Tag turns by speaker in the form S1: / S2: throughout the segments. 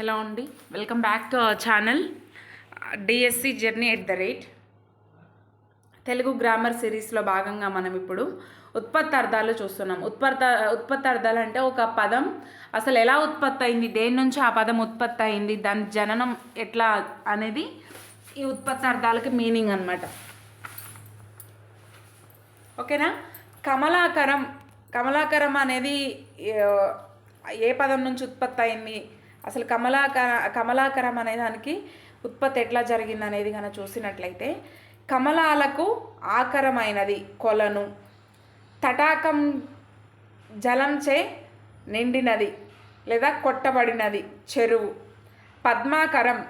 S1: Hello అండి welcome back to our channel DSC journey at the rate Telugu grammar సిరీస్లో భాగంగా మనం ఇప్పుడు ఉత్పత్తి అర్థాలు చూస్తున్నాం. ఉత్పత్త ఉత్పత్తి అర్థాలు అంటే ఒక పదం అసలు ఎలా ఉత్పత్తి అయింది? దేని నుంచి ఆ పదం ఉత్పత్తి అయింది? దాని జననం ఎట్లా అనేది ఈ ఉత్పత్తి అర్థాలకి మీనింగ్ అనమాట ఓకేనా? కమలాకరం కమలాకరం అనేది ఏ- ఏ పదం నుంచి ఉత్పత్తి అయింది? అసలు కమలాకర కమలాకరం అనే దానికి ఉత్పత్తి ఎట్లా జరిగింది అనేది కనుక చూసినట్లయితే కమలాలకు ఆకరమైనది కొలను. తటాకం జలంచే నిండినది లేదా కొట్టబడినది చెరువు. పద్మాకరం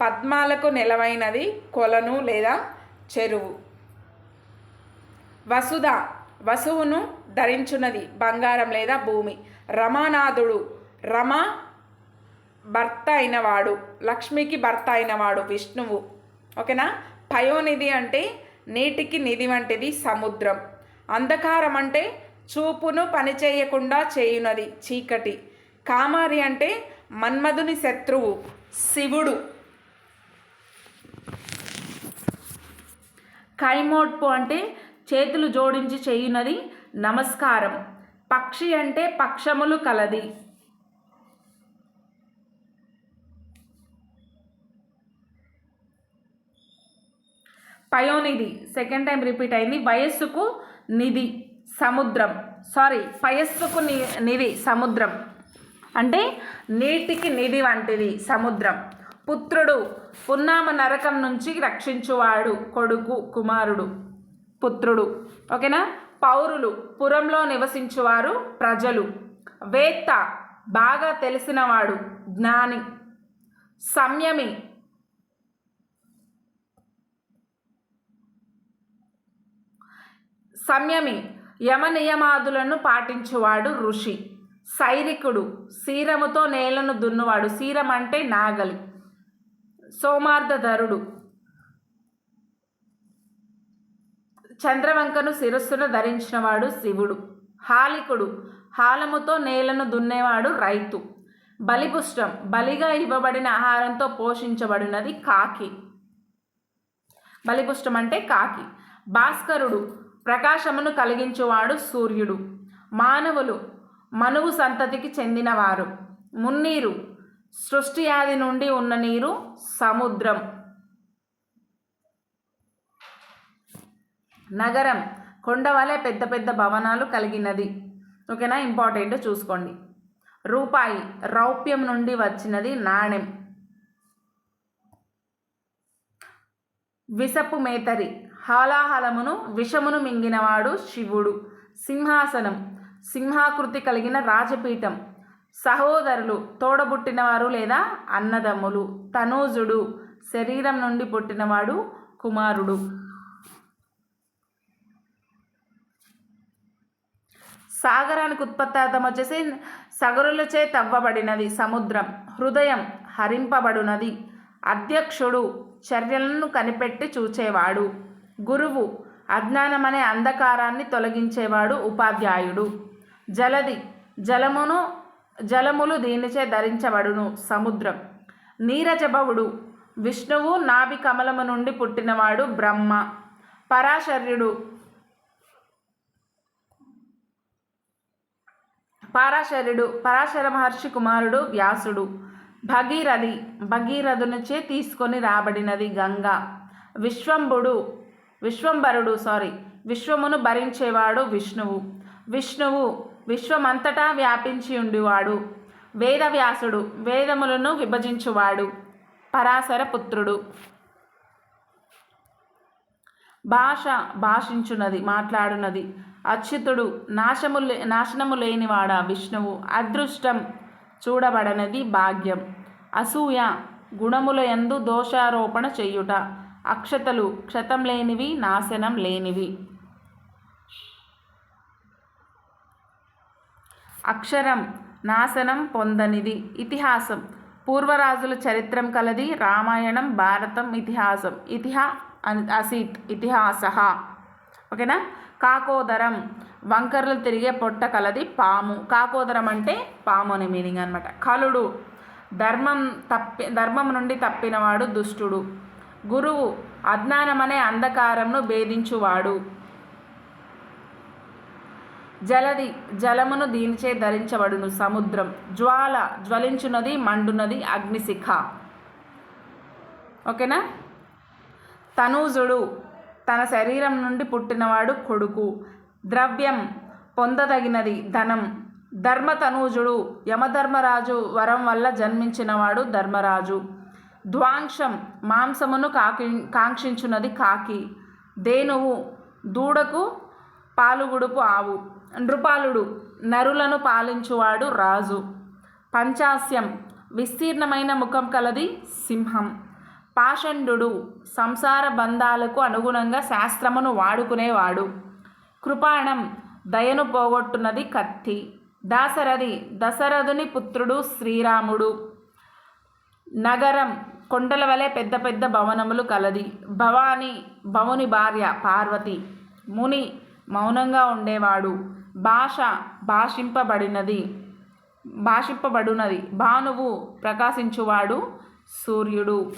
S1: పద్మాలకు నిలవైనది కొలను లేదా చెరువు. వసుధ వసువును ధరించున్నది బంగారం లేదా భూమి. రమానాథుడు రమ భర్త అయినవాడు లక్ష్మికి భర్త అయినవాడు విష్ణువు. ఓకేనా? పయోనిధి అంటే నీటికి నిధి వంటిది సముద్రం. అంధకారం అంటే చూపును పనిచేయకుండా చేయునది చీకటి. కామారి అంటే మన్మధుని శత్రువు శివుడు. కైమోడ్పు అంటే చేతులు జోడించి చేయునది నమస్కారం. పక్షి అంటే పక్షములు కలది. పయోనిధి సెకండ్ టైం రిపీట్ అయింది. వయస్సుకు నిధి సముద్రం. సారీ పయస్సుకు ని నిధి సముద్రం. అంటే నీటికి నిధి వంటిది సముద్రం. పుత్రుడు పున్నామ నరకం నుంచి రక్షించువాడు కొడుకు కుమారుడు పుత్రుడు. ఓకేనా? పౌరులు పురంలో నివసించువారు ప్రజలు. వేత్త బాగా తెలిసినవాడు జ్ఞాని. సంయమి సంయమి యమ నియమాదులను పాటించువాడు ఋషి. సైరికుడు సీరముతో నేలను దున్నువాడు. సీరం అంటే నాగలి. సోమార్ధధరుడు చంద్రవంకను శిరస్సును ధరించినవాడు శివుడు. హాలికుడు హాలముతో నేలను దున్నేవాడు రైతు. బలిపుష్టం బలిగా ఇవ్వబడిన ఆహారంతో పోషించబడినది కాకి. బలిపుష్టం అంటే కాకి. భాస్కరుడు ప్రకాశమును కలిగించువాడు సూర్యుడు. మానవులు మనువు సంతతికి చెందినవారు. మున్నీరు సృష్టి ఆది నుండి ఉన్న నీరు సముద్రం. నగరం కొండ వలె పెద్ద పెద్ద భవనాలు కలిగినది. ఓకేనా? ఇంపార్టెంట్ చూసుకోండి. రూపాయి రౌప్యం నుండి వచ్చినది నాణెం. విసపు మేతరి. హాలాహలమును విషమును మింగినవాడు శివుడు. సింహాసనం. సింహాకృతి కలిగిన రాజపీఠం. సహోదరులు తోడబుట్టినవారు లేదా అన్నదమ్ములు. తనూజుడు. శరీరం నుండి పుట్టినవాడు కుమారుడు. సాగరానికి ఉత్పత్తార్థం వచ్చేసి సగరులచే తవ్వబడినది సముద్రం. హృదయం హరింపబడునది. అధ్యక్షుడు చర్యలను కనిపెట్టి చూచేవాడు. గురువు అజ్ఞానమనే అంధకారాన్ని తొలగించేవాడు ఉపాధ్యాయుడు. జలది జలమును జలములు దీనిచే ధరించబడును సముద్రం. నీరజభవుడు విష్ణువు నాభి కమలము నుండి పుట్టినవాడు బ్రహ్మ. పరాశర్యుడు పరాశరుడు పరాశర మహర్షి కుమారుడు వ్యాసుడు. భగీరథి భగీరథునిచే తీసుకొని రాబడినది గంగ. విశ్వంభుడు విశ్వంభరుడు సారీ విశ్వమును భరించేవాడు విష్ణువు. విష్ణువు విశ్వమంతటా వ్యాపించి ఉండివాడు. వేదవ్యాసుడు వేదములను విభజించువాడు. పరాశర పుత్రుడు. భాష భాషించున్నది మాట్లాడున్నది. అచ్యుతుడు నాశము లే నాశనము లేనివాడా విష్ణువు? అదృష్టం చూడబడనది భాగ్యం. అసూయ గుణముల యందు దోషారోపణ చెయ్యుట అక్షతలు క్షతం లేనివి నాశనం లేనివి. అక్షరం నాశనం పొందనిది. ఇతిహాసం. పూర్వరాజుల చరిత్రం కలది రామాయణం భారతం ఇతిహాసం. ఇతిహా అసీత్ ఇతిహాస ఓకేనా? కాకోదరం. వంకర్లు తిరిగే పొట్ట కలది పాము. కాకోదరం అంటే పాము అనే మీనింగ్ అనమాట కలుడు. ధర్మం తప్పి ధర్మం నుండి తప్పినవాడు దుష్టుడు. గురువు అజ్ఞానమనే అంధకారంను భేదించువాడు. జలది జలమును దీనిచే ధరించబడును సముద్రం. జ్వాల జ్వలించున్నది మండునది అగ్నిశిఖ. ఓకేనా? తనూజుడు తన శరీరం నుండి పుట్టినవాడు కొడుకు. ద్రవ్యం పొందదగినది ధనం. ధర్మతనూజుడు యమధర్మరాజు వరం వల్ల జన్మించినవాడు ధర్మరాజు. ద్వాంశం మాంసమును కాకి కాంక్షించున్నది కాకి. దేనువు దూడకు పాలుగుడుపు ఆవు. నృపాలుడు నరులను పాలించువాడు రాజు. పంచాస్యం విస్తీర్ణమైన ముఖం కలది సింహం. పాషండు సంసార బంధాలకు అనుగుణంగా శాస్త్రమును వాడుకునేవాడు. కృపాణం దయను పోగొట్టున్నది కత్తి. దాశరథి దశరథుని పుత్రుడు శ్రీరాముడు. నగరం కొండల వలె పెద్ద పెద్ద భవనములు కలది. భవాని భవుని భార్య పార్వతి ముని మౌనంగా ఉండేవాడు. భాష భాషింపబడినది. భాషింపబడునది. భానువు ప్రకాశించువాడు సూర్యుడు.